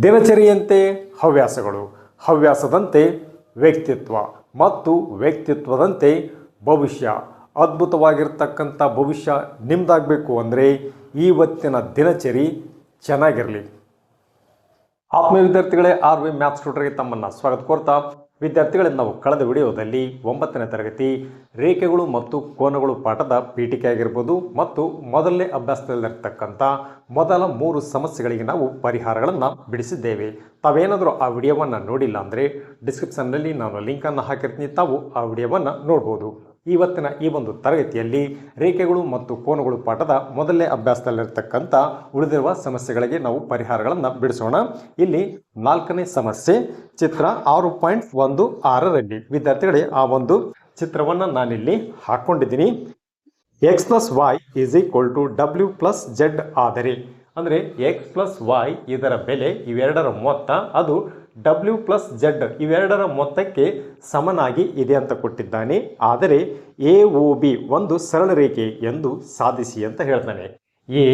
ದಿನಚರಿಯಂತೆ ಹವ್ಯಾಸಗಳು, ಹವ್ಯಾಸದಂತೆ ವ್ಯಕ್ತಿತ್ವ ಮತ್ತು ವ್ಯಕ್ತಿತ್ವದಂತೆ ಭವಿಷ್ಯ. ಅದ್ಭುತವಾಗಿರ್ತಕ್ಕಂಥ ಭವಿಷ್ಯ ನಿಮ್ಮದಾಗಬೇಕು ಅಂದರೆ ಇವತ್ತಿನ ದಿನಚರಿ ಚೆನ್ನಾಗಿರಲಿ. ಆತ್ಮೀಯ ವಿದ್ಯಾರ್ಥಿಗಳೇ, ಆರ್ ವಿ ಮ್ಯಾಥ್ಸ್ ಟ್ಯೂಟರ್ಗೆ ತಮ್ಮನ್ನು ಸ್ವಾಗತ ಕೋರ್ತಾ. ವಿದ್ಯಾರ್ಥಿಗಳೇ ನಾವು ಕಳೆದ ವಿಡಿಯೋದಲ್ಲಿ ಒಂಬತ್ತನೇ ತರಗತಿ ರೇಖೆಗಳು ಮತ್ತು ಕೋನಗಳು ಪಾಠದ ಪೀಠಿಕೆ ಆಗಿರ್ಬೋದು ಮತ್ತು ಮೊದಲನೇ ಅಭ್ಯಾಸದಲ್ಲಿರ್ತಕ್ಕಂಥ ಮೊದಲ ಮೂರು ಸಮಸ್ಯೆಗಳಿಗೆ ನಾವು ಪರಿಹಾರಗಳನ್ನು ಬಿಡಿಸಿದ್ದೇವೆ. ತಾವೇನಾದರೂ ಆ ವಿಡಿಯೋವನ್ನು ನೋಡಿಲ್ಲ ಅಂದರೆ ಡಿಸ್ಕ್ರಿಪ್ಷನ್ನಲ್ಲಿ ನಾನು ಲಿಂಕನ್ನು ಹಾಕಿರ್ತೀನಿ. ತಾವು ಆ ವಿಡಿಯೋವನ್ನು ನೋಡ್ಬೋದು. ಇವತ್ತಿನ ಈ ಒಂದು ತರಗತಿಯಲ್ಲಿ ರೇಖೆಗಳು ಮತ್ತು ಕೋನಗಳು ಪಾಠದ ಮೊದಲನೇ ಅಭ್ಯಾಸದಲ್ಲಿರ್ತಕ್ಕಂಥ ಉಳಿದಿರುವ ಸಮಸ್ಯೆಗಳಿಗೆ ನಾವು ಪರಿಹಾರಗಳನ್ನು ಬಿಡಿಸೋಣ. ಇಲ್ಲಿ ನಾಲ್ಕನೇ ಸಮಸ್ಯೆ, ಚಿತ್ರ ಆರು ಪಾಯಿಂಟ್ ಒಂದು ಆರರಲ್ಲಿ ವಿದ್ಯಾರ್ಥಿಗಳೇ ಆ ಒಂದು ಚಿತ್ರವನ್ನು ನಾನಿಲ್ಲಿ ಹಾಕ್ಕೊಂಡಿದ್ದೀನಿ X plus Y is equal to W plus Z ಆದರೆ, ಅಂದರೆ ಎಕ್ಸ್ ಪ್ಲಸ್ ವೈ ಇದರ ಬೆಲೆ ಇವೆರಡರ ಮೊತ್ತ ಅದು ಡಬ್ಲ್ಯೂ ಪ್ಲಸ್ ಜೆಡ್ ಇವೆರಡರ ಮೊತ್ತಕ್ಕೆ ಸಮನಾಗಿ ಇದೆ ಅಂತ ಕೊಟ್ಟಿದ್ದಾನೆ. ಆದರೆ ಎ ಒ ಬಿ ಒಂದು ಸರಳ ರೇಖೆ ಎಂದು ಸಾಧಿಸಿ ಅಂತ ಹೇಳ್ತಾನೆ. ಎ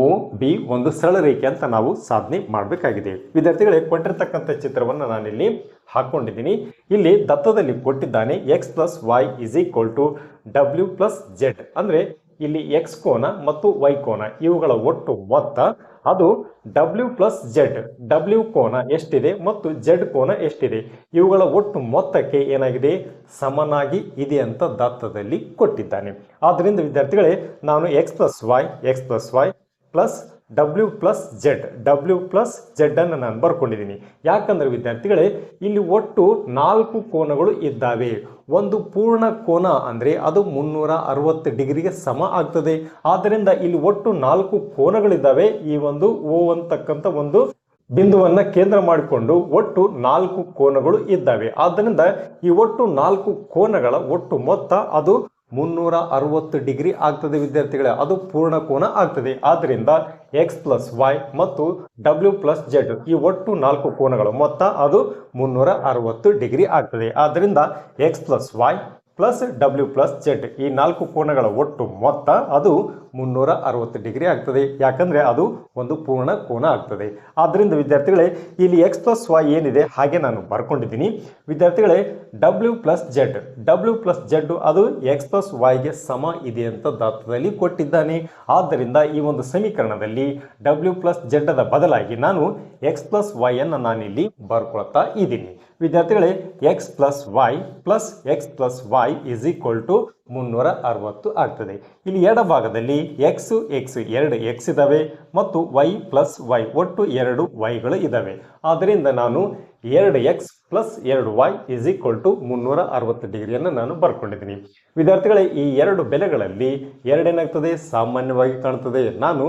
ಒ ಬಿ ಒಂದು ಸರಳ ರೇಖೆ ಅಂತ ನಾವು ಸಾಧನೆ ಮಾಡಬೇಕಾಗಿದೆ. ವಿದ್ಯಾರ್ಥಿಗಳೇ ಕೊಟ್ಟಿರ್ತಕ್ಕಂಥ ಚಿತ್ರವನ್ನು ನಾನಿಲ್ಲಿ ಹಾಕ್ಕೊಂಡಿದ್ದೀನಿ. ಇಲ್ಲಿ ದತ್ತದಲ್ಲಿ ಕೊಟ್ಟಿದ್ದಾನೆ X plus Y is equal to W plus Z ಅಂದರೆ ಇಲ್ಲಿ ಎಕ್ಸ್ ಕೋನ ಮತ್ತು ವೈ ಕೋನ ಇವುಗಳ ಒಟ್ಟು ಮೊತ್ತ ಅದು ಡಬ್ಲ್ಯೂ ಪ್ಲಸ್ ಜೆಡ್ ಡಬ್ಲ್ಯೂ ಕೋನ ಎಷ್ಟಿದೆ ಮತ್ತು ಜೆಡ್ ಕೋನ ಎಷ್ಟಿದೆ? ಇವುಗಳ ಒಟ್ಟು ಮೊತ್ತಕ್ಕೆ ಏನಾಗಿದೆ? ಸಮನಾಗಿ ಇದೆ ಅಂತ ದತ್ತದಲ್ಲಿ ಕೊಟ್ಟಿದ್ದಾನೆ. ಆದ್ದರಿಂದ ವಿದ್ಯಾರ್ಥಿಗಳೇ, ನಾನು X plus Y X plus Y plus W plus Z W plus Z ಅನ್ನು ನಾನು ಬರ್ಕೊಂಡಿದ್ದೀನಿ. ಯಾಕಂದರೆ ವಿದ್ಯಾರ್ಥಿಗಳೇ, ಇಲ್ಲಿ ಒಟ್ಟು ನಾಲ್ಕು ಕೋನಗಳು ಇದ್ದಾವೆ. ಒಂದು ಪೂರ್ಣ ಕೋನ ಅಂದರೆ ಅದು ಮುನ್ನೂರ ಅರವತ್ತು ಡಿಗ್ರಿಗೆ ಸಮ ಆಗ್ತದೆ. ಆದ್ದರಿಂದ ಇಲ್ಲಿ ಒಟ್ಟು ನಾಲ್ಕು ಕೋನಗಳಿದ್ದಾವೆ. ಈ ಒಂದು ಓ ಅಂತಕ್ಕಂಥ ಒಂದು ಬಿಂದುವನ್ನು ಕೇಂದ್ರ ಮಾಡಿಕೊಂಡು ಒಟ್ಟು ನಾಲ್ಕು ಕೋನಗಳು ಇದ್ದಾವೆ. ಆದ್ದರಿಂದ ಈ ಒಟ್ಟು ನಾಲ್ಕು ಕೋನಗಳ ಒಟ್ಟು ಮೊತ್ತ ಅದು ಮುನ್ನೂರ ಅರವತ್ತು ಡಿಗ್ರಿ ಆಗ್ತದೆ ವಿದ್ಯಾರ್ಥಿಗಳೇ. ಅದು ಪೂರ್ಣ ಕೋನ ಆಗ್ತದೆ. ಆದ್ದರಿಂದ ಎಕ್ಸ್ ಪ್ಲಸ್ ವೈ ಮತ್ತು ಡಬ್ಲ್ಯೂ ಪ್ಲಸ್ ಜೆಡ್ ಈ ಒಟ್ಟು ನಾಲ್ಕು ಕೋನಗಳು. ಮೊತ್ತ ಅದು ಮುನ್ನೂರ ಅರವತ್ತು ಡಿಗ್ರಿ ಆಗ್ತದೆ. ಆದ್ದರಿಂದ X plus Y plus W plus Z ಈ ನಾಲ್ಕು ಕೋನಗಳ ಒಟ್ಟು ಮೊತ್ತ ಅದು ಮುನ್ನೂರ ಅರವತ್ತು ಡಿಗ್ರಿ ಆಗ್ತದೆ. ಯಾಕಂದರೆ ಅದು ಒಂದು ಪೂರ್ಣ ಕೋನ ಆಗ್ತದೆ. ಆದ್ದರಿಂದ ವಿದ್ಯಾರ್ಥಿಗಳೇ, ಇಲ್ಲಿ ಎಕ್ಸ್ ಪ್ಲಸ್ ವೈ ಏನಿದೆ ಹಾಗೆ ನಾನು ಬರ್ಕೊಂಡಿದ್ದೀನಿ. ವಿದ್ಯಾರ್ಥಿಗಳೇ W plus Z W plus Z ಅದು ಎಕ್ಸ್ ಪ್ಲಸ್ ವೈಗೆ ಸಮ ಇದೆ ಅಂತ ದತ್ತದಲ್ಲಿ ಕೊಟ್ಟಿದ್ದಾನೆ. ಆದ್ದರಿಂದ ಈ ಒಂದು ಸಮೀಕರಣದಲ್ಲಿ ಡಬ್ಲ್ಯೂ ಪ್ಲಸ್ ಜೆಡ್ ಬದಲಾಗಿ ನಾನು ಎಕ್ಸ್ ಪ್ಲಸ್ ವೈಯನ್ನು ನಾನಿಲ್ಲಿ ಬರ್ಕೊಳ್ತಾ ಇದ್ದೀನಿ. ವಿದ್ಯಾರ್ಥಿಗಳೇ X plus Y plus X plus Y is equal to ಮುನ್ನೂರ ಅರವತ್ತು ಆಗ್ತದೆ. ಇಲ್ಲಿ ಎಡಭಾಗದಲ್ಲಿ ಎಕ್ಸ್ ಎಕ್ಸ್ ಎರಡು ಎಕ್ಸ್ ಇದ್ದಾವೆ ಮತ್ತು ವೈ ಪ್ಲಸ್ ವೈ ಒಟ್ಟು ಎರಡು ವೈಗಳು ಇದ್ದಾವೆ ಆದ್ದರಿಂದ ನಾನು ಎರಡು ಎಕ್ಸ್ ಪ್ಲಸ್ ಎರಡು ವೈ ಇಸ್ ಈಕ್ವಲ್ ಟು ಮುನ್ನೂರ ಅರವತ್ತು ಡಿಗ್ರಿಯನ್ನು ನಾನು ಬರ್ಕೊಂಡಿದ್ದೀನಿ. ವಿದ್ಯಾರ್ಥಿಗಳೇ, ಈ ಎರಡು ಬೆಲೆಗಳಲ್ಲಿ ಎರಡೇನಾಗ್ತದೆ? ಸಾಮಾನ್ಯವಾಗಿ ಕಾಣ್ತದೆ. ನಾನು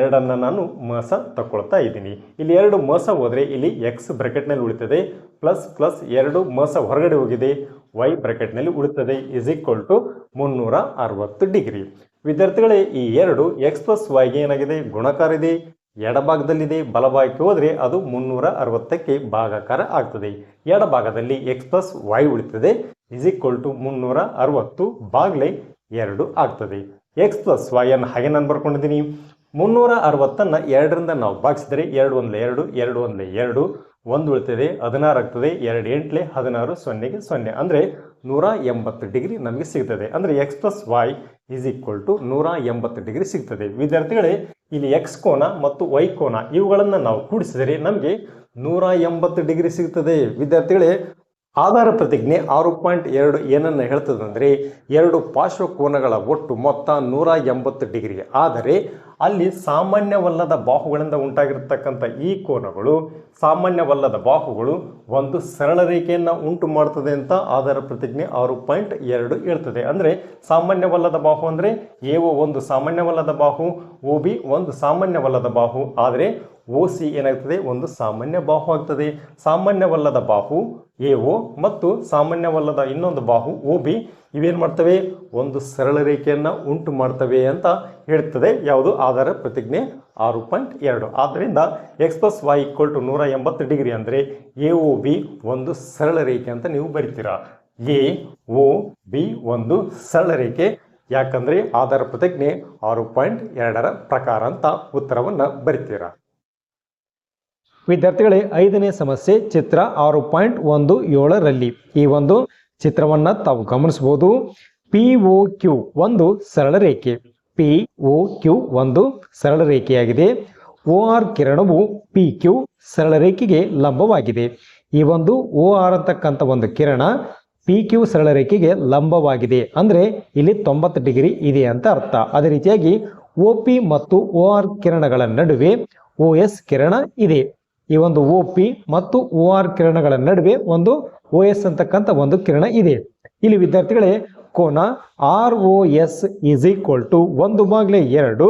ಎರಡನ್ನು ನಾನು ಮೋಸ ತಗೊಳ್ತಾ ಇದ್ದೀನಿ. ಇಲ್ಲಿ ಎರಡು ಮೋಸ ಹೋದರೆ ಇಲ್ಲಿ ಎಕ್ಸ್ ಬ್ರೆಕೆಟ್ನಲ್ಲಿ ಉಳಿತದೆ. ಪ್ಲಸ್ ಪ್ಲಸ್ ಎರಡು ಮೋಸ ಹೊರಗಡೆ ಹೋಗಿದೆ. ವೈ ಬ್ರಾಕೆಟ್ನಲ್ಲಿ ಉಳಿತದೆ ಇಸ್ ಈಕ್ವಲ್ ಟು ಮುನ್ನೂರ ಅರವತ್ತು ಡಿಗ್ರಿ. ವಿದ್ಯಾರ್ಥಿಗಳೇ, ಈ ಎರಡು ಎಕ್ಸ್ ಪ್ಲಸ್ ವೈಗೆ ಏನಾಗಿದೆ? ಗುಣಕಾರ ಇದೆ ಎಡಭಾಗದಲ್ಲಿದೆ, ಬಲಭಾಗಕ್ಕೆ ಹೋದರೆ ಅದು ಮುನ್ನೂರ ಅರವತ್ತಕ್ಕೆ ಭಾಗಾಕಾರ ಆಗ್ತದೆ. ಎಡಭಾಗದಲ್ಲಿ ಎಕ್ಸ್ ಪ್ಲಸ್ ವೈ ಉಳಿತದೆ ಇಸ್ ಈಕ್ವಲ್ ಟು ಮುನ್ನೂರ ಅರವತ್ತು ಬಾಗ್ಲೆ ಎರಡು ಆಗ್ತದೆ. ಎಕ್ಸ್ ಪ್ಲಸ್ ವೈ ಅನ್ನು ಹಾಗೆ ನಾನು ಬರ್ಕೊಂಡಿದ್ದೀನಿ. ಮುನ್ನೂರ ಅರವತ್ತನ್ನು ಎರಡರಿಂದ ನಾವು ಭಾಗಿಸಿದರೆ ಎರಡು ಒಂದಲೆ ಎರಡು ಎರಡು ಒಂದಲೆ ಎರಡು, ಒಂದು ಉಳಿತದೆ, ಹದಿನಾರು ಆಗ್ತದೆ, ಎರಡು ಎಂಟಲೆ, ಹದಿನಾರು ಸೊನ್ನೆಗೆ ಸೊನ್ನೆ. ಅಂದರೆ ನೂರ ಎಂಬತ್ತು ಡಿಗ್ರಿ ನಮಗೆ ಸಿಗ್ತದೆ. ಅಂದರೆ X plus Y is equal to ನೂರ ಎಂಬತ್ತು ಡಿಗ್ರಿ ಸಿಗ್ತದೆ. ವಿದ್ಯಾರ್ಥಿಗಳೇ, ಇಲ್ಲಿ ಎಕ್ಸ್ ಕೋನ ಮತ್ತು ವೈ ಕೋನ ಇವುಗಳನ್ನು ನಾವು ಕೂಡಿಸಿದರೆ ನಮಗೆ ನೂರ ಎಂಬತ್ತು ಡಿಗ್ರಿ ಸಿಗ್ತದೆ. ವಿದ್ಯಾರ್ಥಿಗಳೇ ಆಧಾರ ಪ್ರತಿಜ್ಞೆ ಆರು ಪಾಯಿಂಟ್ ಎರಡು ಏನನ್ನು ಹೇಳ್ತದಂದರೆ ಎರಡು ಪಾರ್ಶ್ವಕೋನಗಳ ಒಟ್ಟು ಮೊತ್ತ ನೂರ ಎಂಬತ್ತು ಡಿಗ್ರಿ. ಆದರೆ ಅಲ್ಲಿ ಸಾಮಾನ್ಯವಲ್ಲದ ಬಾಹುಗಳಿಂದ ಉಂಟಾಗಿರ್ತಕ್ಕಂಥ ಈ ಕೋನಗಳು ಸಾಮಾನ್ಯವಲ್ಲದ ಬಾಹುಗಳು ಒಂದು ಸರಳ ರೇಖೆಯನ್ನು ಉಂಟು ಮಾಡ್ತದೆ ಅಂತ ಆಧಾರ ಪ್ರತಿಜ್ಞೆ ಆರು ಪಾಯಿಂಟ್ ಎರಡು ಹೇಳ್ತದೆ. ಅಂದರೆ ಸಾಮಾನ್ಯವಲ್ಲದ ಬಾಹು ಅಂದರೆ ಎ ಒಂದು ಸಾಮಾನ್ಯವಲ್ಲದ ಬಾಹು ಒ ಬಿ ಒಂದು ಸಾಮಾನ್ಯವಲ್ಲದ ಬಾಹು. ಆದರೆ ಓ ಸಿ ಏನಾಗ್ತದೆ? ಒಂದು ಸಾಮಾನ್ಯ ಬಾಹು ಆಗ್ತದೆ. ಸಾಮಾನ್ಯವಲ್ಲದ ಬಾಹು ಎ ಒ ಮತ್ತು ಸಾಮಾನ್ಯವಲ್ಲದ ಇನ್ನೊಂದು ಬಾಹು ಒ ಬಿ. ಇವೇನು ಮಾಡ್ತವೆ? ಒಂದು ಸರಳ ರೇಖೆಯನ್ನು ಉಂಟು ಮಾಡ್ತವೆ ಅಂತ ಹೇಳ್ತದೆ. ಯಾವುದು? ಆಧಾರ ಪ್ರತಿಜ್ಞೆ ಆರು ಪಾಯಿಂಟ್ ಎರಡು. ಆದ್ದರಿಂದ X plus Y equal to ನೂರ ಎಂಬತ್ತು ಡಿಗ್ರಿ ಅಂದರೆ ಎ ಒ ಬಿ ಒಂದು ಸರಳ ರೇಖೆ ಅಂತ ನೀವು ಬರಿತೀರಾ. ಎ ಒ ಬಿ ಒಂದು ಸರಳ ರೇಖೆ. ಯಾಕಂದರೆ ಆಧಾರ ಪ್ರತಿಜ್ಞೆ ಆರು ಪಾಯಿಂಟ್ ಎರಡರ ಪ್ರಕಾರ ಅಂತ ಉತ್ತರವನ್ನು ಬರಿತೀರಾ. ವಿದ್ಯಾರ್ಥಿಗಳೇ, ಐದನೇ ಸಮಸ್ಯೆ, ಚಿತ್ರ ಆರು ಪಾಯಿಂಟ್ ಒಂದು ಏಳರಲ್ಲಿ. ಈ ಒಂದು ಚಿತ್ರವನ್ನು ತಾವು ಗಮನಿಸಬಹುದು. ಪಿ ಒ ಕ್ಯೂ ಒಂದು ಸರಳ ರೇಖೆ. ಪಿ ಒ ಕ್ಯೂ ಒಂದು ಸರಳ ರೇಖೆಯಾಗಿದೆ. ಓ ಆರ್ ಕಿರಣವು ಪಿ ಕ್ಯೂ ಸರಳ ರೇಖೆಗೆ ಲಂಬವಾಗಿದೆ. ಈ ಒಂದು ಓ ಆರ್ ಅಂತಕ್ಕಂಥ ಒಂದು ಕಿರಣ ಪಿ ಕ್ಯೂ ಸರಳ ರೇಖೆಗೆ ಲಂಬವಾಗಿದೆ. ಅಂದರೆ ಇಲ್ಲಿ ತೊಂಬತ್ತು ಡಿಗ್ರಿ ಇದೆ ಅಂತ ಅರ್ಥ. ಅದೇ ರೀತಿಯಾಗಿ ಒ ಪಿ ಮತ್ತು ಓ ಆರ್ ಕಿರಣಗಳ ನಡುವೆ ಓ ಎಸ್ ಕಿರಣ ಇದೆ. ಈ ಒಂದು ಒ ಪಿ ಮತ್ತು ಒ ಆರ್ ಕಿರಣಗಳ ನಡುವೆ ಒಂದು ಒ ಎಸ್ ಅಂತಕ್ಕಂಥ ಒಂದು ಕಿರಣ ಇದೆ. ಇಲ್ಲಿ ವಿದ್ಯಾರ್ಥಿಗಳೇ, ಕೋನ R O S is equal to ಒಂದು ಬಾಗ್ಲೆ ಎರಡು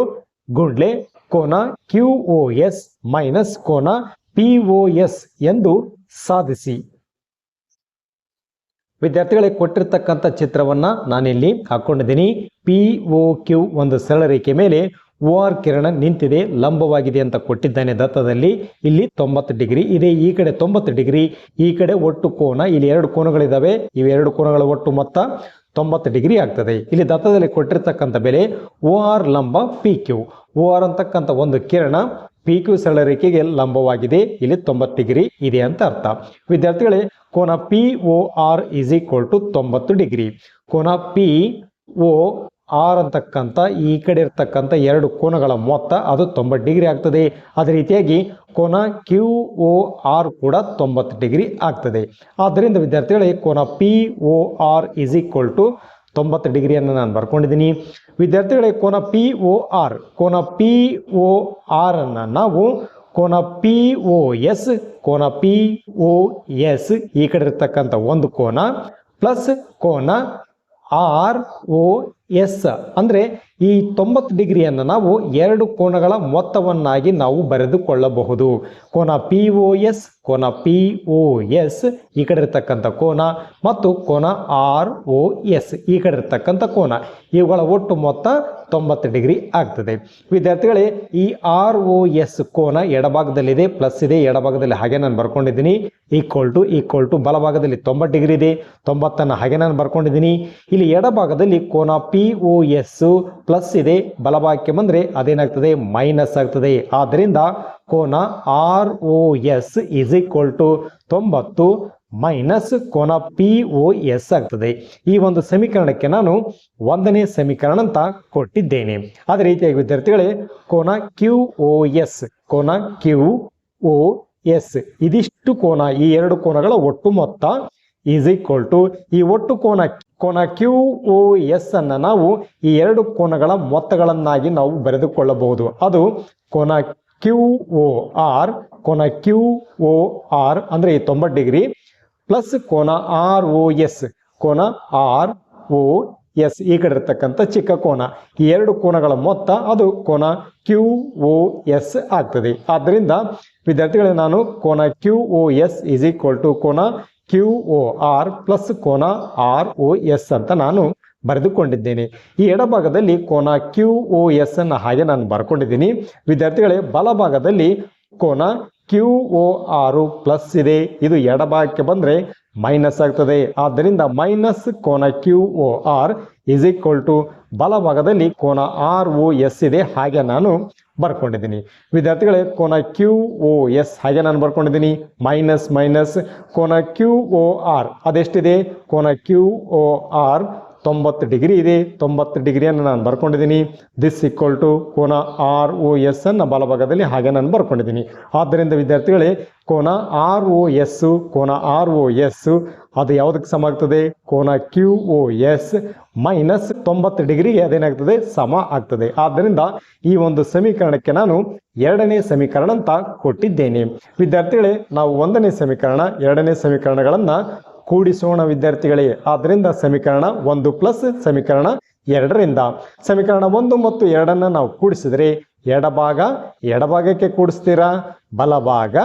ಗುಂಡ್ಲೆ ಕೋನ ಕ್ಯೂ ಒ ಎಸ್ ಮೈನಸ್ ಕೋನ ಪಿ ಒ ಎಸ್ ಎಂದು ಸಾಧಿಸಿ. ವಿದ್ಯಾರ್ಥಿಗಳಿಗೆ ಕೊಟ್ಟಿರ್ತಕ್ಕಂಥ ಚಿತ್ರವನ್ನ ನಾನಿಲ್ಲಿ ಹಾಕೊಂಡಿದ್ದೀನಿ. ಪಿ ಒ ಕ್ಯೂ ಒಂದು ಸರಳ ರೇಖೆ ಮೇಲೆ ಓ ಆರ್ ಕಿರಣ ನಿಂತಿದೆ, ಲಂಬವಾಗಿದೆ ಅಂತ ಕೊಟ್ಟಿದ್ದಾನೆ ದತ್ತದಲ್ಲಿ. ಇಲ್ಲಿ ತೊಂಬತ್ತು ಡಿಗ್ರಿ ಇದೆ, ಈ ಕಡೆ ತೊಂಬತ್ತು ಡಿಗ್ರಿ, ಈ ಕಡೆ ಒಟ್ಟು ಕೋನ, ಇಲ್ಲಿ ಎರಡು ಕೋನಗಳಿದಾವೆ ಎರಡು ಕೋನಗಳ ಒಟ್ಟು ಮೊತ್ತ ತೊಂಬತ್ತು ಡಿಗ್ರಿ ಆಗ್ತದೆ. ಇಲ್ಲಿ ದತ್ತದಲ್ಲಿ ಕೊಟ್ಟಿರ್ತಕ್ಕಂಥ ಬೆಲೆ ಓ ಆರ್ ಲಂಬ ಪಿ ಕ್ಯೂ ಓ ಆರ್ ಅಂತಕ್ಕಂಥ ಒಂದು ಕಿರಣ ಪಿ ಕ್ಯೂ ಸರಳ ರೇಖೆಗೆ ಲಂಬವಾಗಿದೆ, ಇಲ್ಲಿ ತೊಂಬತ್ತು ಡಿಗ್ರಿ ಇದೆ ಅಂತ ಅರ್ಥ. ವಿದ್ಯಾರ್ಥಿಗಳೇ, ಕೋನ P O R is equal to ತೊಂಬತ್ತು ಡಿಗ್ರಿ. ಕೋನ ಪಿ ಒ ಆರ್ ಅಂತಕ್ಕಂಥ, ಈ ಕಡೆ ಇರ್ತಕ್ಕಂಥ ಎರಡು ಕೋನಗಳ ಮೊತ್ತ ಅದು ತೊಂಬತ್ತು ಡಿಗ್ರಿ ಆಗ್ತದೆ. ಅದೇ ರೀತಿಯಾಗಿ ಕೋನ ಕ್ಯೂ ಒ ಆರ್ ಕೂಡ ತೊಂಬತ್ತು ಡಿಗ್ರಿ ಆಗ್ತದೆ. ಆದ್ದರಿಂದ ವಿದ್ಯಾರ್ಥಿಗಳೇ, ಕೋನ P O R is equal to ತೊಂಬತ್ತು ಡಿಗ್ರಿಯನ್ನು ನಾನು ಬರ್ಕೊಂಡಿದ್ದೀನಿ. ವಿದ್ಯಾರ್ಥಿಗಳೇ, ಕೋನ ಪಿ ಒ ಆರ್ ಕೋನ ಪಿ ಒ ಆರ್ ಅನ್ನು ನಾವು ಕೋನ ಪಿ ಒ ಎಸ್ ಕೋನ ಪಿ ಒ ಎಸ್ ಈ ಕಡೆ ಇರ್ತಕ್ಕಂಥ ಒಂದು ಕೋನ, ಪ್ಲಸ್ ಕೋನ ಆರ್ ಒ ಎಸ್ ಅಂದರೆ ಈ ತೊಂಬತ್ತು ಡಿಗ್ರಿಯನ್ನು ನಾವು ಎರಡು ಕೋನಗಳ ಮೊತ್ತವನ್ನಾಗಿ ನಾವು ಬರೆದುಕೊಳ್ಳಬಹುದು. ಕೋನ ಪಿ ಒ ಎಸ್ ಕೋನ ಪಿ ಒ ಎಸ್ ಈ ಕಡೆ ಇರ್ತಕ್ಕಂಥ ಕೋನ ಮತ್ತು ಕೋನ ಆರ್ ಒ ಎಸ್ ಈ ಕಡೆ ಇರ್ತಕ್ಕಂಥ ಕೋನ. ಇವುಗಳ ಒಟ್ಟು ಮೊತ್ತ ತೊಂಬತ್ತು ಡಿಗ್ರಿ ಆಗ್ತದೆ. ವಿದ್ಯಾರ್ಥಿಗಳೇ, ಈ ಆರ್ ಒ ಎಸ್ ಕೋನ ಎಡಭಾಗದಲ್ಲಿದೆ, ಪ್ಲಸ್ ಇದೆ, ಎಡಭಾಗದಲ್ಲಿ ಹಾಗೆ ನಾನು ಬರ್ಕೊಂಡಿದ್ದೀನಿ. ಈಕ್ವಲ್ ಟು ಈಕ್ವಲ್ ಟು ಬಲಭಾಗದಲ್ಲಿ ತೊಂಬತ್ತು ಡಿಗ್ರಿ ಇದೆ. ತೊಂಬತ್ತನ್ನು ಹಾಗೆ ನಾನು ಬರ್ಕೊಂಡಿದ್ದೀನಿ. ಇಲ್ಲಿ ಎಡಭಾಗದಲ್ಲಿ ಕೋನ ಪಿ ಒ ಎಸ್ ಪ್ಲಸ್ ಇದೆ ಬಲಭಾಗಕ್ಕೆ ಬಂದರೆ ಅದೇನಾಗ್ತದೆ? ಮೈನಸ್ ಆಗ್ತದೆ. ಆದ್ದರಿಂದ ಕೋನ R O S is equal to ತೊಂಬತ್ತು ಮೈನಸ್ ಕೋನ ಪಿ ಒ ಎಸ್ ಆಗ್ತದೆ. ಈ ಒಂದು ಸಮೀಕರಣಕ್ಕೆ ನಾನು ಒಂದನೇ ಸಮೀಕರಣ ಅಂತ ಕೊಟ್ಟಿದ್ದೇನೆ. ಅದೇ ರೀತಿಯಾಗಿ ವಿದ್ಯಾರ್ಥಿಗಳೇ, ಕೋನ ಕ್ಯೂ ಒ ಎಸ್ ಕೋನ ಕ್ಯೂ ಒ ಎಸ್ ಇದಿಷ್ಟು ಕೋನ, ಈ ಎರಡು ಕೋನಗಳ ಒಟ್ಟು ಮೊತ್ತ ಈಸ್ ಈಕ್ವಲ್ ಟು ಈ ಒಟ್ಟು ಕೋನ ಕೋನ ಕ್ಯೂ ಒ ಎಸ್ ಅನ್ನ ನಾವು ಈ ಎರಡು ಕೋನಗಳ ಮೊತ್ತಗಳನ್ನಾಗಿ ನಾವು ಬರೆದುಕೊಳ್ಳಬಹುದು. ಅದು ಕೋನ ಕ್ಯೂ ಒ ಆರ್ ಕೋನ ಕ್ಯೂ ಓ ಆರ್ ಅಂದ್ರೆ ಈ ತೊಂಬತ್ತು ಡಿಗ್ರಿ, ಪ್ಲಸ್ ಕೋನ ಆರ್ ಒ ಎಸ್ ಕೋನ ಆರ್ ಒ ಎಸ್ ಈ ಕಡೆ ಇರತಕ್ಕಂಥ ಚಿಕ್ಕ ಕೋನ. ಈ ಎರಡು ಕೋನಗಳ ಮೊತ್ತ ಅದು ಕೋನ ಕ್ಯೂ ಓ ಎಸ್ ಆಗ್ತದೆ. ಆದ್ದರಿಂದ ವಿದ್ಯಾರ್ಥಿಗಳೇ, ನಾನು ಕೋನ Q O S is equal to ಕೋನ ಕ್ಯೂ ಒ ಆರ್ ಪ್ಲಸ್ ಕೋನ ಆರ್ ಒ ಎಸ್ ಅಂತ ನಾನು ಬರೆದುಕೊಂಡಿದ್ದೇನೆ. ಈ ಎಡಭಾಗದಲ್ಲಿ ಕೋನ ಕ್ಯೂ ಒ ಎಸ್ ಅನ್ನು ಹಾಗೆ ನಾನು ಬರ್ಕೊಂಡಿದ್ದೀನಿ. ವಿದ್ಯಾರ್ಥಿಗಳೇ, ಬಲಭಾಗದಲ್ಲಿ ಕೋನ ಕ್ಯೂ ಒ ಆರು ಪ್ಲಸ್ ಇದೆ. ಇದು ಎಡಭಾಗಕ್ಕೆ ಬಂದರೆ ಮೈನಸ್ ಆಗ್ತದೆ. ಆದ್ದರಿಂದ ಮೈನಸ್ ಕೋನ Q O R is equal to ಬಲಭಾಗದಲ್ಲಿ ಕೋನ ಆರ್ ಒ ಎಸ್ ಇದೆ. ಹಾಗೆ ನಾನು ಬರ್ಕೊಂಡಿದ್ದೀನಿ. ವಿದ್ಯಾರ್ಥಿಗಳೇ, ಕೋನ ಕ್ಯೂ ಓ ಎಸ್ ಹಾಗೆ ನಾನು ಬರ್ಕೊಂಡಿದ್ದೀನಿ. ಮೈನಸ್ ಮೈನಸ್ ಕೋನ ಕ್ಯೂ ಓ ಆರ್ ಅದೆಷ್ಟಿದೆ? ಕೋನ ಕ್ಯೂ ಓ ಆರ್ ತೊಂಬತ್ತು ಡಿಗ್ರಿ ಇದೆ. ತೊಂಬತ್ತು ಡಿಗ್ರಿಯನ್ನು ನಾನು ಬರ್ಕೊಂಡಿದ್ದೀನಿ. ದಿಸ್ ಈಕ್ವಲ್ ಟು ಕೋನ ಆರ್ ಒ ಎಸ್ ಅನ್ನು ಬಲಭಾಗದಲ್ಲಿ ಹಾಗೆ ನಾನು ಬರ್ಕೊಂಡಿದ್ದೀನಿ. ಆದ್ದರಿಂದ ವಿದ್ಯಾರ್ಥಿಗಳೇ, ಕೋನ ಆರ್ ಒ ಎಸ್ ಕೋನ ಆರ್ ಒ ಎಸ್ ಅದು ಯಾವುದಕ್ಕೆ ಸಮ ಆಗ್ತದೆ? ಕೋನ ಕ್ಯೂ ಒ ಎಸ್ ಮೈನಸ್ ತೊಂಬತ್ತು ಡಿಗ್ರಿಗೆ ಅದೇನಾಗ್ತದೆ? ಸಮ ಆಗ್ತದೆ. ಆದ್ದರಿಂದ ಈ ಒಂದು ಸಮೀಕರಣಕ್ಕೆ ನಾನು ಎರಡನೇ ಸಮೀಕರಣ ಅಂತ ಕೊಟ್ಟಿದ್ದೇನೆ. ವಿದ್ಯಾರ್ಥಿಗಳೇ, ನಾವು ಒಂದನೇ ಸಮೀಕರಣ, ಎರಡನೇ ಸಮೀಕರಣಗಳನ್ನು ಕೂಡಿಸೋಣ ವಿದ್ಯಾರ್ಥಿಗಳೇ. ಆದ್ದರಿಂದ ಸಮೀಕರಣ ಒಂದು ಪ್ಲಸ್ ಸಮೀಕರಣ ಎರಡರಿಂದ. ಸಮೀಕರಣ ಒಂದು ಮತ್ತು ಎರಡನ್ನು ನಾವು ಕೂಡಿಸಿದರೆ ಎಡಭಾಗ ಎಡಭಾಗಕ್ಕೆ ಕೂಡಿಸ್ತೀರಾ? ಬಲಭಾಗ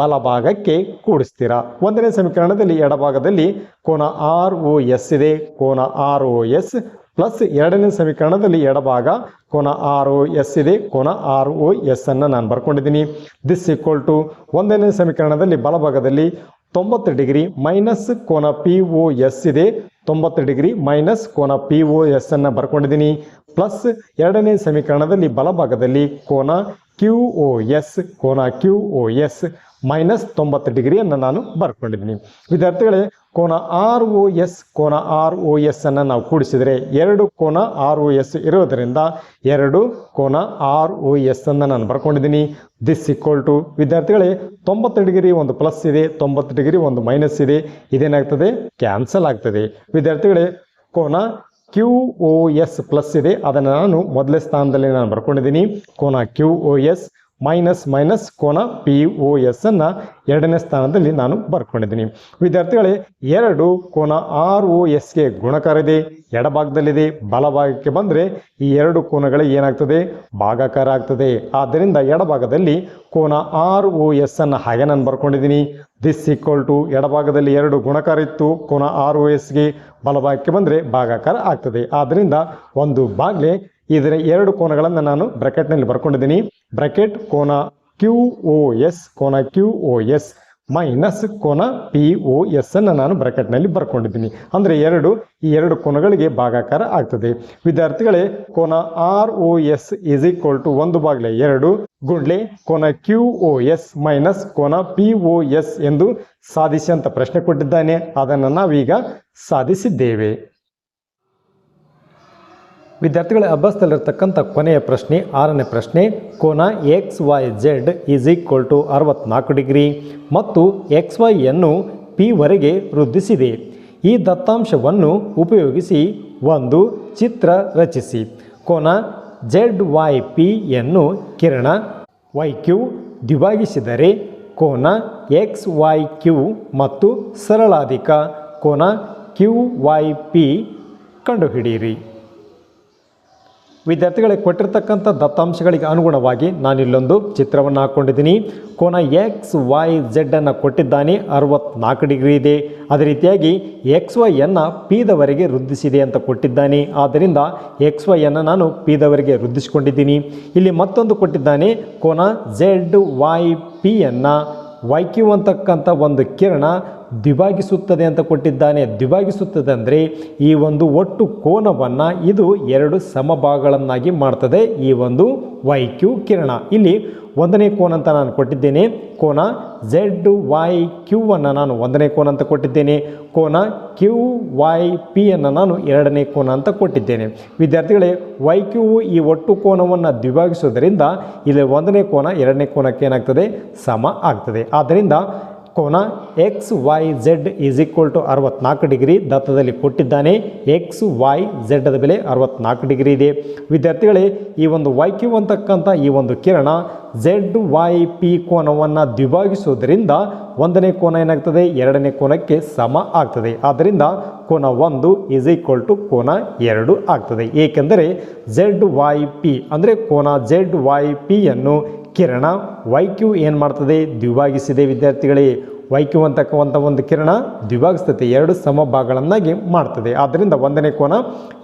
ಬಲಭಾಗಕ್ಕೆ ಕೂಡಿಸ್ತೀರಾ? ಒಂದನೇ ಸಮೀಕರಣದಲ್ಲಿ ಎಡಭಾಗದಲ್ಲಿ ಕೋನ ಆರ್ ಓ ಎಸ್ ಇದೆ. ಕೋನ ಆರ್ ಓ ಎಸ್ ಪ್ಲಸ್ ಎರಡನೇ ಸಮೀಕರಣದಲ್ಲಿ ಎಡಭಾಗ ಕೋನ ಆರ್ ಓ ಎಸ್ ಇದೆ. ಕೋನ ಆರ್ ಓ ಎಸ್ ಅನ್ನು ನಾನು ಬರ್ಕೊಂಡಿದ್ದೀನಿ. ದಿಸ್ ಈಕ್ವಲ್ ಟು ಒಂದನೇ ಸಮೀಕರಣದಲ್ಲಿ ಬಲಭಾಗದಲ್ಲಿ ತೊಂಬತ್ತು ಡಿಗ್ರಿ ಮೈನಸ್ ಕೋನ ಪಿ ಒ ಎಸ್ ಇದೆ. ತೊಂಬತ್ತು ಡಿಗ್ರಿ ಮೈನಸ್ ಕೋನ ಪಿ ಒ ಎಸ್ ಅನ್ನು ಬರ್ಕೊಂಡಿದ್ದೀನಿ. ಪ್ಲಸ್ ಎರಡನೇ ಸಮೀಕರಣದಲ್ಲಿ ಬಲಭಾಗದಲ್ಲಿ ಕೋನ ಕ್ಯೂ ಒ ಎಸ್ ಕೋನ ಕ್ಯೂ ಒ ಎಸ್ ಮೈನಸ್ ತೊಂಬತ್ತು ಡಿಗ್ರಿಯನ್ನು ನಾನು ಬರ್ಕೊಂಡಿದ್ದೀನಿ. ವಿದ್ಯಾರ್ಥಿಗಳೇ ಕೋನ ಆರ್ ಒ ಎಸ್ ಕೋನ ಆರ್ ಒ ಎಸ್ ಅನ್ನು ನಾವು ಕೂಡಿಸಿದರೆ ಎರಡು ಕೋನ ಆರ್ ಒ ಎಸ್ ಇರೋದರಿಂದ ಎರಡು ಕೋನ ಆರ್ ಒ ಎಸ್ ಅನ್ನು ನಾನು ಬರ್ಕೊಂಡಿದ್ದೀನಿ. ದಿಸ್ ಈಕ್ವಲ್ ಟು ವಿದ್ಯಾರ್ಥಿಗಳೇ ತೊಂಬತ್ತು ಡಿಗ್ರಿ ಒಂದು ಪ್ಲಸ್ ಇದೆ ತೊಂಬತ್ತು ಡಿಗ್ರಿ ಒಂದು ಮೈನಸ್ ಇದೆ. ಇದೇನಾಗ್ತದೆ? ಕ್ಯಾನ್ಸಲ್ ಆಗ್ತದೆ. ವಿದ್ಯಾರ್ಥಿಗಳೇ, ಕೋನ ಕ್ಯೂ ಓ ಎಸ್ ಪ್ಲಸ್ ಇದೆ. ಅದನ್ನು ನಾನು ಮೊದಲೇ ಸ್ಥಾನದಲ್ಲಿ ನಾನು ಬರ್ಕೊಂಡಿದ್ದೀನಿ. ಕೋನ Q O S minus minus ಕೋನ ಪಿ ಒ ಎಸ್ ಅನ್ನು ಎರಡನೇ ಸ್ಥಾನದಲ್ಲಿ ನಾನು ಬರ್ಕೊಂಡಿದ್ದೀನಿ. ವಿದ್ಯಾರ್ಥಿಗಳೇ, ಎರಡು ಕೋನ ಆರ್ ಒ ಎಸ್ಗೆ ಗುಣಕಾರ ಇದೆ, ಎಡಭಾಗದಲ್ಲಿದೆ, ಬಲಭಾಗಕ್ಕೆ ಬಂದರೆ ಈ ಎರಡು ಕೋನಗಳು ಏನಾಗ್ತದೆ? ಭಾಗಾಕಾರ ಆಗ್ತದೆ. ಆದ್ದರಿಂದ ಎಡಭಾಗದಲ್ಲಿ ಕೋನ ಆರ್ ಒ ಎಸ್ ಅನ್ನು ಹಾಗೆ ನಾನು ಬರ್ಕೊಂಡಿದ್ದೀನಿ. ದಿಸ್ ಈಕ್ವಲ್ ಟು ಎಡಭಾಗದಲ್ಲಿ ಎರಡು ಗುಣಕಾರ ಇತ್ತು, ಕೋನ ಆರ್ ಒ ಎಸ್ಗೆ ಬಲಭಾಗಕ್ಕೆ ಬಂದರೆ ಭಾಗಾಕಾರ ಆಗ್ತದೆ. ಆದ್ದರಿಂದ ಒಂದು ಬಾಗ್ಲೆ ಇದರ ಎರಡು ಕೋನಗಳನ್ನು ನಾನು ಬ್ರಾಕೆಟ್ನಲ್ಲಿ ಬರ್ಕೊಂಡಿದ್ದೀನಿ. ಬ್ರಾಕೆಟ್ ಕೋನ ಕ್ಯೂ ಓ ಎಸ್, ಕೋನ ಕ್ಯೂ ಓ ಎಸ್, ಮೈನಸ್ ಕೋನ ಪಿ ಒ ಎಸ್ ಅನ್ನು ನಾನು ಬ್ರಾಕೆಟ್ನಲ್ಲಿ ಬರ್ಕೊಂಡಿದ್ದೀನಿ. ಅಂದರೆ ಎರಡು, ಈ ಎರಡು ಕೋನಗಳಿಗೆ ಭಾಗಾಕಾರ ಆಗ್ತದೆ. ವಿದ್ಯಾರ್ಥಿಗಳೇ, ಕೋನ R O S is equal to ಒಂದು ಬಾಗಿಲೆ ಎರಡು, ಗುಂಡ್ಲೆ ಕೋನ ಕ್ಯೂ ಒ ಎಸ್ ಮೈನಸ್ ಕೋನ ಪಿ ಒ ಎಸ್ ಎಂದು ಸಾಧಿಸಿ ಅಂತ ಪ್ರಶ್ನೆ ಕೊಟ್ಟಿದ್ದಾನೆ. ಅದನ್ನು ನಾವೀಗ ಸಾಧಿಸಿದ್ದೇವೆ. ವಿದ್ಯಾರ್ಥಿಗಳ ಅಭ್ಯಾಸದಲ್ಲಿರ್ತಕ್ಕಂಥ ಕೊನೆಯ ಪ್ರಶ್ನೆ, ಆರನೇ ಪ್ರಶ್ನೆ, ಕೋನ X Y Z is equal to ಅರವತ್ನಾಲ್ಕು ಡಿಗ್ರಿ ಮತ್ತು ಎಕ್ಸ್ ವೈಯನ್ನು ಪಿವರೆಗೆ ವೃದ್ಧಿಸಿದೆ. ಈ ದತ್ತಾಂಶವನ್ನು ಉಪಯೋಗಿಸಿ ಒಂದು ಚಿತ್ರ ರಚಿಸಿ. ಕೋನ ಜೆಡ್ ವೈ ಪಿಯನ್ನು ಕಿರಣ ವೈ ಕ್ಯೂ ದ್ವಿಭಾಗಿಸಿದರೆ ಕೋನ ಎಕ್ಸ್ ವೈ ಕ್ಯೂ ಮತ್ತು ಸರಳಾಧಿಕ ಕೋನ ಕ್ಯೂ ವೈ ಪಿ ಕಂಡುಹಿಡಿಯಿರಿ. ವಿದ್ಯಾರ್ಥಿಗಳಿಗೆ ಕೊಟ್ಟಿರ್ತಕ್ಕಂಥ ದತ್ತಾಂಶಗಳಿಗೆ ಅನುಗುಣವಾಗಿ ನಾನಿಲ್ಲೊಂದು ಚಿತ್ರವನ್ನು ಹಾಕ್ಕೊಂಡಿದ್ದೀನಿ ಕೋನ ಎಕ್ಸ್ ವೈ ಝೆಡ್ ಅನ್ನು ಕೊಟ್ಟಿದ್ದಾನೆ. ಅರವತ್ನಾಲ್ಕು ಡಿಗ್ರಿ ಇದೆ. ಅದೇ ರೀತಿಯಾಗಿ ಎಕ್ಸ್ ವೈಯನ್ನು ಪಿದವರೆಗೆ ವೃದ್ಧಿಸಿದೆ ಅಂತ ಕೊಟ್ಟಿದ್ದಾನೆ. ಆದ್ದರಿಂದ ಎಕ್ಸ್ ವೈಯನ್ನು ನಾನು ಪಿದವರೆಗೆ ವೃದ್ಧಿಸಿಕೊಂಡಿದ್ದೀನಿ. ಇಲ್ಲಿ ಮತ್ತೊಂದು ಕೊಟ್ಟಿದ್ದಾನೆ. ಕೋನ ಝೆಡ್ ವೈ ಪಿಯನ್ನು ವೈ ಕ್ಯೂ ಅಂತಕ್ಕಂಥ ಒಂದು ಕಿರಣ ದ್ವಿಭಾಗಿಸುತ್ತದೆ ಅಂತ ಕೊಟ್ಟಿದ್ದಾನೆ. ದ್ವಿಭಾಗಿಸುತ್ತದೆ ಅಂದರೆ ಈ ಒಂದು ಒಟ್ಟು ಕೋನವನ್ನು ಇದು ಎರಡು ಸಮಭಾಗಗಳನ್ನಾಗಿ ಮಾಡ್ತದೆ. ಈ ಒಂದು ವೈಕ್ಯು ಕಿರಣ. ಇಲ್ಲಿ ಒಂದನೇ ಕೋನ ಅಂತ ನಾನು ಕೊಟ್ಟಿದ್ದೇನೆ. ಕೋನ ಝೆಡ್ ವೈ ಕ್ಯೂ ಅನ್ನು ನಾನು ಒಂದನೇ ಕೋನ ಅಂತ ಕೊಟ್ಟಿದ್ದೇನೆ. ಕೋನ ಕ್ಯೂ ವೈ ಪಿ ಅನ್ನು ನಾನು ಎರಡನೇ ಕೋನ ಅಂತ ಕೊಟ್ಟಿದ್ದೇನೆ. ವಿದ್ಯಾರ್ಥಿಗಳೇ, ವೈ ಕ್ಯೂ ಈ ಒಟ್ಟು ಕೋನವನ್ನು ದ್ವಿಭಾಗಿಸೋದರಿಂದ ಇಲ್ಲಿ ಒಂದನೇ ಕೋನ ಎರಡನೇ ಕೋನಕ್ಕೆ ಏನಾಗ್ತದೆ? ಸಮ ಆಗ್ತದೆ. ಆದ್ದರಿಂದ ಕೋನ X Y Z is equal to ಅರವತ್ನಾಲ್ಕು ಡಿಗ್ರಿ ದತ್ತದಲ್ಲಿ ಕೊಟ್ಟಿದ್ದಾನೆ. ಎಕ್ಸ್ ವೈ ಝೆಡ್ದ ಬೆಲೆ ಅರವತ್ನಾಲ್ಕು ಡಿಗ್ರಿ ಇದೆ. ವಿದ್ಯಾರ್ಥಿಗಳೇ, ಈ ಒಂದು ವೈ ಕ್ಯೂ ಅಂತಕ್ಕಂಥ ಈ ಒಂದು ಕಿರಣ ಝೆಡ್ ವೈ ಪಿ ಕೋನವನ್ನು ದ್ವಿಭಾಗಿಸುವುದರಿಂದ ಒಂದನೇ ಕೋನ ಏನಾಗ್ತದೆ? ಎರಡನೇ ಕೋನಕ್ಕೆ ಸಮ ಆಗ್ತದೆ. ಆದ್ದರಿಂದ ಕೋನ ಒಂದು ಈಸ್ ಈಕ್ವಲ್ ಟು ಕೋನ ಎರಡು ಆಗ್ತದೆ. ಏಕೆಂದರೆ ಝೆಡ್ ವೈ ಪಿ ಅಂದರೆ ಕೋನ ಝೆಡ್ ವೈ ಪಿಯನ್ನು ಕಿರಣ ವೈ ಕ್ಯೂ ಏನು ಮಾಡ್ತದೆ? ದ್ವಿಭಾಗಿಸಿದೆ ವಿದ್ಯಾರ್ಥಿಗಳೇ. ವೈ ಕ್ಯೂ ಅಂತಕ್ಕಂಥ ಒಂದು ಕಿರಣ ದ್ವಿಭಾಗಿಸ್ತದೆ. ಎರಡು ಸಮ ಭಾಗಗಳನ್ನಾಗಿ ಮಾಡ್ತದೆ. ಆದ್ದರಿಂದ ಒಂದನೇ ಕೋನ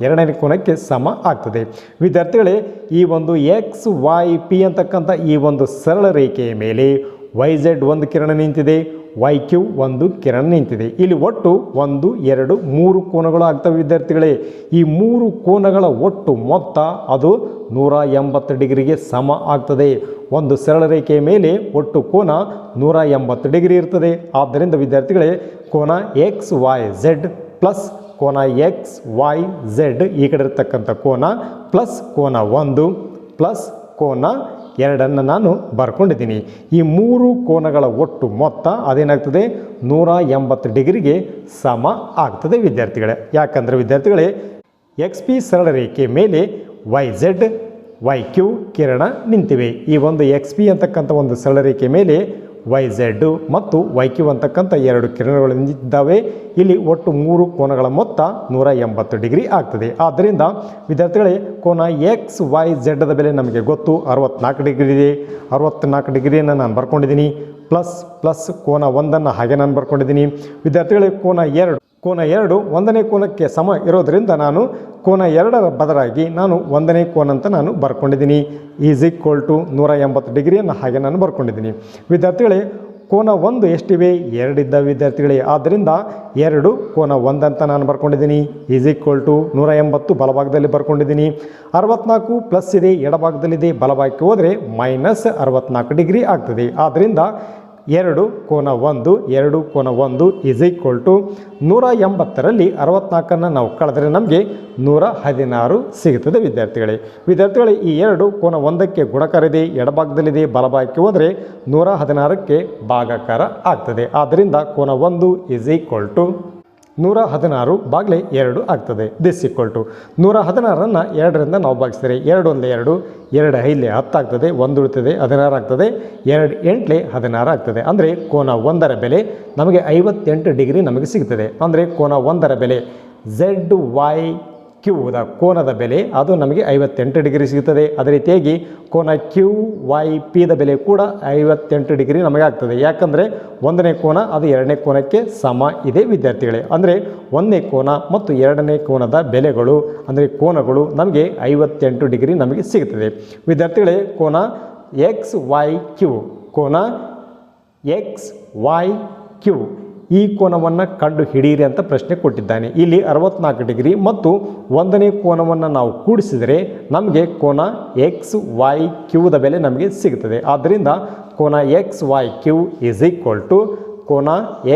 ಎರಡನೇ ಕೋನಕ್ಕೆ ಸಮ ಆಗ್ತದೆ. ವಿದ್ಯಾರ್ಥಿಗಳೇ, ಈ ಒಂದು ಎಕ್ಸ್ ವೈ ಪಿ ಅಂತಕ್ಕಂಥ ಈ ಒಂದು ಸರಳ ರೇಖೆಯ ಮೇಲೆ ವೈ ಝೆಡ್ ಒಂದು ಕಿರಣ ನಿಂತಿದೆ. ವೈ ಕ್ಯೂ ಒಂದು ಕಿರಣ್ ನಿಂತಿದೆ. ಇಲ್ಲಿ ಒಟ್ಟು ಒಂದು, ಎರಡು, ಮೂರು ಕೋನಗಳು ಆಗ್ತವೆ ವಿದ್ಯಾರ್ಥಿಗಳೇ. ಈ ಮೂರು ಕೋನಗಳ ಒಟ್ಟು ಮೊತ್ತ ಅದು ನೂರ ಎಂಬತ್ತು ಡಿಗ್ರಿಗೆ ಸಮ ಆಗ್ತದೆ. ಒಂದು ಸರಳ ರೇಖೆಯ ಮೇಲೆ ಒಟ್ಟು ಕೋನ ನೂರ ಎಂಬತ್ತು ಡಿಗ್ರಿ ಇರ್ತದೆ. ಆದ್ದರಿಂದ ವಿದ್ಯಾರ್ಥಿಗಳೇ, ಕೋನ ಎಕ್ಸ್, ವೈ, ಝೆಡ್ ಪ್ಲಸ್ ಕೋನ ಎಕ್ಸ್, ವೈ, ಝೆಡ್ ಈ ಕಡೆ ಇರತಕ್ಕಂಥ ಕೋನ ಪ್ಲಸ್ ಕೋನ ಒಂದು ಪ್ಲಸ್ ಕೋನ ಎರಡನ್ನು ನಾನು ಬರ್ಕೊಂಡಿದ್ದೀನಿ. ಈ ಮೂರು ಕೋನಗಳ ಒಟ್ಟು ಮೊತ್ತ ಅದೇನಾಗ್ತದೆ? ನೂರ ಎಂಬತ್ತು ಡಿಗ್ರಿಗೆ ಸಮ ಆಗ್ತದೆ ವಿದ್ಯಾರ್ಥಿಗಳೇ. ಯಾಕಂದರೆ ವಿದ್ಯಾರ್ಥಿಗಳೇ, ಎಕ್ಸ್ ಪಿ ಸರಳ ರೇಖೆ ಮೇಲೆ ವೈ ಝೆಡ್, ವೈ ಕ್ಯೂ ಕಿರಣ ನಿಂತಿವೆ. ಈ ಒಂದು ಎಕ್ಸ್ ಪಿ ಅಂತಕ್ಕಂಥ ಒಂದು ಸರಳ ರೇಖೆ ಮೇಲೆ ವೈ ಝೆಡ್ಡು ಮತ್ತು ವೈ ಕ್ಯೂ ಅಂತಕ್ಕಂಥ ಎರಡು ಕಿರಣಗಳು ನಿಂತಿದ್ದಾವೆ ಇಲ್ಲಿ ಒಟ್ಟು ಮೂರು ಕೋನಗಳ ಮೊತ್ತ ನೂರ ಎಂಬತ್ತು ಡಿಗ್ರಿ ಆಗ್ತದೆ. ಆದ್ದರಿಂದ ವಿದ್ಯಾರ್ಥಿಗಳೇ, ಕೋನ ಎಕ್ಸ್ ವೈ ಝೆಡ್ದ ಬೆಲೆ ನಮಗೆ ಗೊತ್ತು. ಅರವತ್ನಾಲ್ಕು ಡಿಗ್ರಿ ಇದೆ. ಅರವತ್ನಾಲ್ಕು ಡಿಗ್ರಿಯನ್ನು ನಾನು ಬರ್ಕೊಂಡಿದ್ದೀನಿ. ಪ್ಲಸ್ ಪ್ಲಸ್ ಕೋನ ಒಂದನ್ನು ಹಾಗೆ ನಾನು ಬರ್ಕೊಂಡಿದ್ದೀನಿ. ವಿದ್ಯಾರ್ಥಿಗಳೇ, ಕೋನ ಎರಡು ಕೋನ ಎರಡು ಒಂದನೇ ಕೋನಕ್ಕೆ ಸಮ ಇರೋದರಿಂದ ನಾನು ಕೋನ ಎರಡರ ಬದಲಾಗಿ ನಾನು ಒಂದನೇ ಕೋನ ಅಂತ ನಾನು ಬರ್ಕೊಂಡಿದ್ದೀನಿ. ಈಸ್ ಈಕ್ವಲ್ ಟು ನೂರ ಎಂಬತ್ತು ಡಿಗ್ರಿಯನ್ನು ಹಾಗೆ ನಾನು ಬರ್ಕೊಂಡಿದ್ದೀನಿ. ವಿದ್ಯಾರ್ಥಿಗಳೇ, ಕೋನ ಒಂದು ಎಷ್ಟಿವೆ? ಎರಡಿದ್ದ ವಿದ್ಯಾರ್ಥಿಗಳೇ. ಆದ್ದರಿಂದ ಎರಡು ಕೋನ ಒಂದಂತ ನಾನು ಬರ್ಕೊಂಡಿದ್ದೀನಿ. ಈಸ್ ಈಕ್ವಲ್ ಟು ನೂರ ಎಂಬತ್ತು ಬಲಭಾಗದಲ್ಲಿ ಬರ್ಕೊಂಡಿದ್ದೀನಿ. ಅರವತ್ನಾಲ್ಕು ಪ್ಲಸ್ ಇದೆ, ಎಡಭಾಗದಲ್ಲಿದೆ. ಬಲಭಾಗಕ್ಕೆ ಹೋದರೆ ಮೈನಸ್ ಅರವತ್ನಾಲ್ಕು ಡಿಗ್ರಿ ಆಗ್ತದೆ. ಆದ್ದರಿಂದ ಎರಡು ಕೋನ ಒಂದು, ಎರಡು ಕೋನ ಒಂದು ಇಸ್ ಈಕ್ವಲ್ ಟು ನೂರ ಎಂಬತ್ತರಲ್ಲಿ ಅರವತ್ನಾಲ್ಕನ್ನು ನಾವು ಕಳೆದ್ರೆ ನಮಗೆ ನೂರ ಹದಿನಾರು ಸಿಗುತ್ತದೆ ವಿದ್ಯಾರ್ಥಿಗಳೇ. ವಿದ್ಯಾರ್ಥಿಗಳೇ, ಈ ಎರಡು ಕೋನ ಒಂದಕ್ಕೆ ಗುಣಕಾರ ಇದೆ ಎಡಭಾಗದಲ್ಲಿದೆ, ಬಲಭಾಗಕ್ಕೆ ಹೋದರೆ ನೂರ ಹದಿನಾರಕ್ಕೆ ಭಾಗಾಕಾರ ಆಗ್ತದೆ. ಆದ್ದರಿಂದ ಕೋನ ಒಂದು ಇಸ್ ಈಕ್ವಲ್ ಟು ನೂರ ಹದಿನಾರು ಬಾಗಿಲೆ ಎರಡು ಆಗ್ತದೆ. ದಿಸ್ ಈಕ್ವಲ್ ಟು ನೂರ ಹದಿನಾರನ್ನು ಎರಡರಿಂದ ನಾವು ಭಾಗಿಸಿದರೆ ಎರಡು ಒಂದೇ ಎರಡು ಎರಡು ಐದಲೆ ಹತ್ತಾಗ್ತದೆ ಒಂದು ಉಳಿತದೆ, ಹದಿನಾರು ಆಗ್ತದೆ, ಎರಡು ಎಂಟ್ಲೆ ಹದಿನಾರು ಆಗ್ತದೆ. ಅಂದರೆ ಕೋನ ಒಂದರ ಬೆಲೆ ನಮಗೆ ಐವತ್ತೆಂಟು ಡಿಗ್ರಿ ನಮಗೆ ಸಿಗ್ತದೆ. ಅಂದರೆ ಕೋನ ಒಂದರ ಬೆಲೆ ಝೆಡ್ ವೈ ಕ್ಯೂದ ಕೋನದ ಬೆಲೆ ಅದು ನಮಗೆ ಐವತ್ತೆಂಟು ಡಿಗ್ರಿ ಸಿಗುತ್ತದೆ. ಅದೇ ರೀತಿಯಾಗಿ ಕೋನ ಕ್ಯೂ ವೈ ಪಿದ ಬೆಲೆ ಕೂಡ ಐವತ್ತೆಂಟು ಡಿಗ್ರಿ ನಮಗೆ ಆಗ್ತದೆ. ಯಾಕಂದರೆ ಒಂದನೇ ಕೋನ ಅದು ಎರಡನೇ ಕೋನಕ್ಕೆ ಸಮ ಇದೆ ವಿದ್ಯಾರ್ಥಿಗಳೇ. ಅಂದರೆ ಒಂದನೇ ಕೋನ ಮತ್ತು ಎರಡನೇ ಕೋನದ ಬೆಲೆಗಳು, ಅಂದರೆ ಕೋನಗಳು ನಮಗೆ ಐವತ್ತೆಂಟು ಡಿಗ್ರಿ ನಮಗೆ ಸಿಗುತ್ತದೆ. ವಿದ್ಯಾರ್ಥಿಗಳೇ, ಕೋನ ಎಕ್ಸ್ ವೈ ಕ್ಯೂ ಕೋನ ಎಕ್ಸ್ ವೈ ಕ್ಯೂ ಈ ಕೋನವನ್ನು ಕಂಡು ಹಿಡಿಯಿರಿ ಅಂತ ಪ್ರಶ್ನೆ ಕೊಟ್ಟಿದ್ದಾನೆ. ಇಲ್ಲಿ ಅರವತ್ನಾಲ್ಕು ಡಿಗ್ರಿ ಮತ್ತು ಒಂದನೇ ಕೋನವನ್ನು ನಾವು ಕೂಡಿಸಿದರೆ ನಮಗೆ ಕೋನ ಎಕ್ಸ್ ವೈ ಕ್ಯೂದ ಬೆಲೆ ನಮಗೆ ಸಿಗುತ್ತದೆ. ಆದ್ದರಿಂದ ಕೋನ X Y Q is equal to ಕೋನ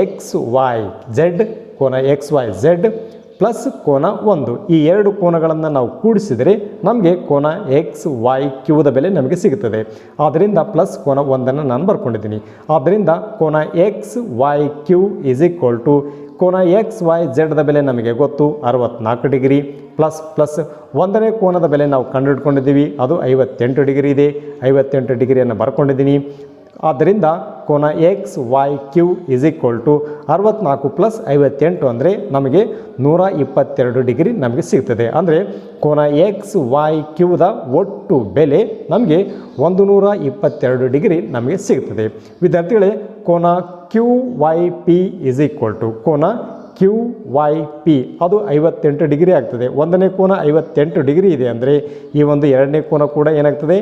ಎಕ್ಸ್ ವೈ ಝೆಡ್, ಕೋನ ಎಕ್ಸ್ ವೈ ಝೆಡ್ ಪ್ಲಸ್ ಕೋನ ಒಂದು. ಈ ಎರಡು ಕೋನಗಳನ್ನು ನಾವು ಕೂಡಿಸಿದರೆ ನಮಗೆ ಕೋನ ಎಕ್ಸ್ ವೈ ಕ್ಯೂದ ಬೆಲೆ ನಮಗೆ ಸಿಗುತ್ತದೆ. ಆದ್ದರಿಂದ ಪ್ಲಸ್ ಕೋನ ಒಂದನ್ನು ನಾನು ಬರ್ಕೊಂಡಿದ್ದೀನಿ. ಆದ್ದರಿಂದ ಕೋನ X Y Q is equal to ಕೋನ ಎಕ್ಸ್ ವೈ ಜೆಡ್ದ ಬೆಲೆ ನಮಗೆ ಗೊತ್ತು. ಅರವತ್ನಾಲ್ಕು ಡಿಗ್ರಿ ಪ್ಲಸ್ ಪ್ಲಸ್ ಒಂದನೇ ಕೋನದ ಬೆಲೆ ನಾವು ಕಂಡುಹಿಡ್ಕೊಂಡಿದ್ದೀವಿ. ಅದು ಐವತ್ತೆಂಟು ಡಿಗ್ರಿ ಇದೆ. ಐವತ್ತೆಂಟು ಡಿಗ್ರಿಯನ್ನು ಬರ್ಕೊಂಡಿದ್ದೀನಿ. ಆದ್ದರಿಂದ ಕೋನ X Y Q is equal to ಅರವತ್ನಾಲ್ಕು ಪ್ಲಸ್ ಐವತ್ತೆಂಟು ಅಂದರೆ ನಮಗೆ ನೂರ ಇಪ್ಪತ್ತೆರಡು ಡಿಗ್ರಿ ನಮಗೆ ಸಿಗ್ತದೆ. ಅಂದರೆ ಕೋನ ಎಕ್ಸ್ ವೈ ಕ್ಯೂದ ಒಟ್ಟು ಬೆಲೆ ನಮಗೆ ಒಂದು ನೂರ ಇಪ್ಪತ್ತೆರಡು ಡಿಗ್ರಿ ನಮಗೆ ಸಿಗ್ತದೆ. ವಿದ್ಯಾರ್ಥಿಗಳೇ, ಕೋನ Q Y P is equal to ಕೋನ ಕ್ಯೂ ವೈ ಪಿ ಅದು ಐವತ್ತೆಂಟು ಡಿಗ್ರಿ ಆಗ್ತದೆ. ಒಂದನೇ ಕೋನ ಐವತ್ತೆಂಟು ಡಿಗ್ರಿ ಇದೆ ಅಂದರೆ ಈ ಒಂದು ಎರಡನೇ ಕೋನ ಕೂಡ ಏನಾಗ್ತದೆ?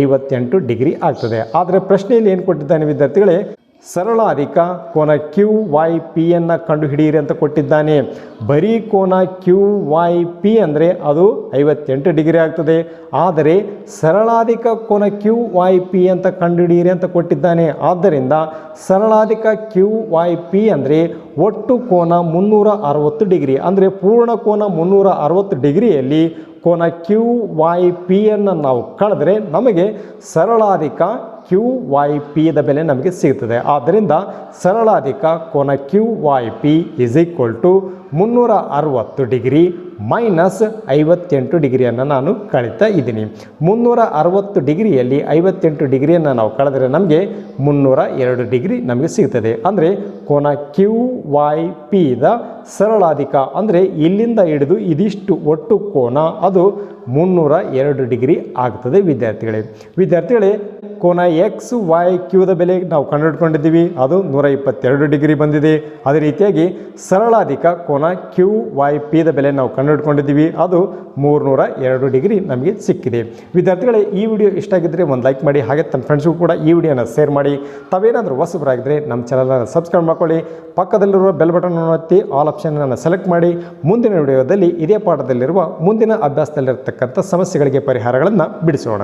ಐವತ್ತೆಂಟು ಡಿಗ್ರಿ ಆಗ್ತದೆ. ಆದರೆ ಪ್ರಶ್ನೆಯಲ್ಲಿ ಏನು ಕೊಟ್ಟಿದ್ದಾನೆ ವಿದ್ಯಾರ್ಥಿಗಳೇ? ಸರಳ ಅಧಿಕ ಕೋನ ಕ್ಯೂ ವೈ ಪಿಯನ್ನು ಕಂಡುಹಿಡಿಯಿರಿ ಅಂತ ಕೊಟ್ಟಿದ್ದಾನೆ. ಬರೀ ಕೋನ ಕ್ಯೂ ವೈ ಪಿ ಅಂದರೆ ಅದು ಐವತ್ತೆಂಟು ಡಿಗ್ರಿ ಆಗ್ತದೆ. ಆದರೆ ಸರಳಾಧಿಕ ಕೋನ ಕ್ಯೂ ವೈ ಪಿ ಅಂತ ಕಂಡುಹಿಡಿಯಿರಿ ಅಂತ ಕೊಟ್ಟಿದ್ದಾನೆ. ಆದ್ದರಿಂದ ಸರಳಾಧಿಕ ಕ್ಯೂ ವೈ ಪಿ ಅಂದರೆ ಒಟ್ಟು ಕೋನ ಮುನ್ನೂರ ಅರವತ್ತು ಡಿಗ್ರಿ. ಅಂದರೆ ಪೂರ್ಣ ಕೋನ ಮುನ್ನೂರ ಅರವತ್ತು ಡಿಗ್ರಿಯಲ್ಲಿ ಕೋನ ಕ್ಯೂ ವೈ ಪಿಯನ್ನು ನಾವು ಕಳೆದ್ರೆ ನಮಗೆ ಸರಳಾಧಿಕ ಕ್ಯೂ ವೈ ಪಿದ ಬೆಲೆ ನಮಗೆ ಸಿಗುತ್ತದೆ ಆದ್ದರಿಂದ ಸರಳಾಧಿಕ ಕೋನ Q Y P is equal to ಮುನ್ನೂರ ಅರವತ್ತು ಡಿಗ್ರಿ ಮೈನಸ್ ಐವತ್ತೆಂಟು ಡಿಗ್ರಿಯನ್ನು ನಾನು ಕಳೀತಾ ಇದ್ದೀನಿ. ಮುನ್ನೂರ ಅರವತ್ತು ಡಿಗ್ರಿಯಲ್ಲಿ ಐವತ್ತೆಂಟು ಡಿಗ್ರಿಯನ್ನು ನಾವು ಕಳೆದರೆ ನಮಗೆ ಮುನ್ನೂರ ಎರಡು ಡಿಗ್ರಿ ನಮಗೆ ಸಿಗ್ತದೆ. ಅಂದರೆ ಕೋನ ಕ್ಯೂ ವೈ ಪಿ ದ ಸರಳಾಧಿಕ. ಅಂದರೆ ಇಲ್ಲಿಂದ ಹಿಡಿದು ಇದಿಷ್ಟು ಒಟ್ಟು ಕೋನ ಅದು ಮುನ್ನೂರ ಎರಡು ಡಿಗ್ರಿ ಆಗ್ತದೆ ವಿದ್ಯಾರ್ಥಿಗಳೇ. ವಿದ್ಯಾರ್ಥಿಗಳೇ, ಕೋನ ಎಕ್ಸ್ ವೈ ಕ್ಯೂದ ಬೆಲೆ ನಾವು ಕಂಡುಹಿಡ್ಕೊಂಡಿದ್ದೀವಿ. ಅದು ನೂರ ಇಪ್ಪತ್ತೆರಡು ಡಿಗ್ರಿ ಬಂದಿದೆ. ಅದೇ ರೀತಿಯಾಗಿ ಸರಳಾಧಿಕ ಕೋನ ಕ್ಯೂ ವೈ ಪಿದ ಬೆಲೆ ನಾವು ಕಂಡುಹಿಡ್ಕೊಂಡಿದ್ದೀವಿ. ಅದು ಮೂರುನೂರ ಎರಡು ಡಿಗ್ರಿ ನಮಗೆ ಸಿಕ್ಕಿದೆ. ವಿದ್ಯಾರ್ಥಿಗಳೇ, ಈ ವಿಡಿಯೋ ಇಷ್ಟ ಆಗಿದ್ದರೆ ಒಂದು ಲೈಕ್ ಮಾಡಿ, ಹಾಗೆ ತಮ್ಮ ಫ್ರೆಂಡ್ಸ್ಗೂ ಕೂಡ ಈ ವಿಡಿಯೋನ ಶೇರ್ ಮಾಡಿ. ತಾವೇನಾದರೂ ಹೊಸಬರಾಗಿದ್ದರೆ ನಮ್ಮ ಚಾನಲನ್ನು ಸಬ್ಸ್ಕ್ರೈಬ್ ಮಾಡ್ಕೊಳ್ಳಿ. ಪಕ್ಕದಲ್ಲಿರುವ ಬೆಲ್ ಬಟನ್ ಒತ್ತಿ, ಆಲ್ ಆಪ್ಷನನ್ನು ಸೆಲೆಕ್ಟ್ ಮಾಡಿ. ಮುಂದಿನ ವಿಡಿಯೋದಲ್ಲಿ ಇದೇ ಪಾಠದಲ್ಲಿರುವ ಮುಂದಿನ ಅಭ್ಯಾಸದಲ್ಲಿರತಕ್ಕಂಥ ಸಮಸ್ಯೆಗಳಿಗೆ ಪರಿಹಾರಗಳನ್ನು ಬಿಡಿಸೋಣ.